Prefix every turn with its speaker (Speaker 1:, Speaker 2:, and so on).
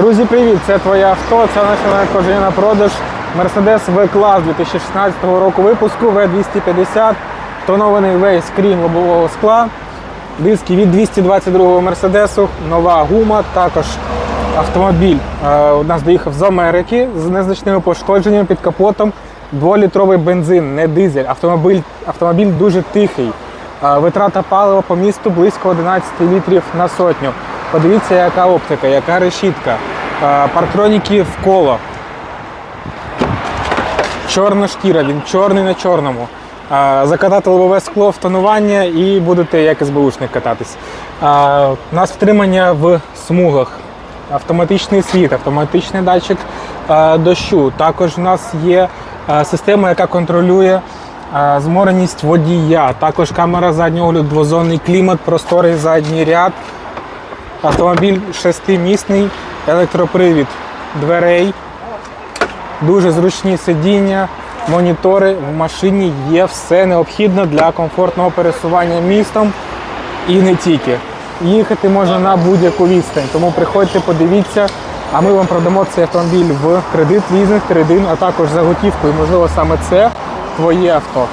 Speaker 1: Друзі, привіт! Це твоє авто. Це наше надходження на продаж Mercedes V-Class 2016 року випуску V250, тонований весь крім лобового скла, диски від 222-го Мерседесу, нова гума, також автомобіль е, у нас доїхав з Америки з незначними пошкодженнями під капотом. Дволітровий бензин, не дизель. Автомобіль, автомобіль дуже тихий. Е, Витрата палива по місту близько 11 літрів на сотню. Подивіться, яка оптика, яка решітка, парктроніки в коло. Чорна шкіра, він чорний на чорному. Закатати лобове скло в тонування і будете як СБУшник кататись. У нас втримання в смугах, автоматичний світ, автоматичний датчик дощу. Також у нас є система, яка контролює змореність водія. Також камера заднього огляду, двозонний клімат, просторий задній ряд. Автомобіль шестимісний, електропривід дверей, дуже зручні сидіння, монітори. В машині є все необхідне для комфортного пересування містом і не тільки. Їхати можна на будь-яку відстань, тому приходьте, подивіться, а ми вам продамо цей автомобіль в кредит, лізинг, трейдин, а також за готівкою. Можливо, саме це твоє авто.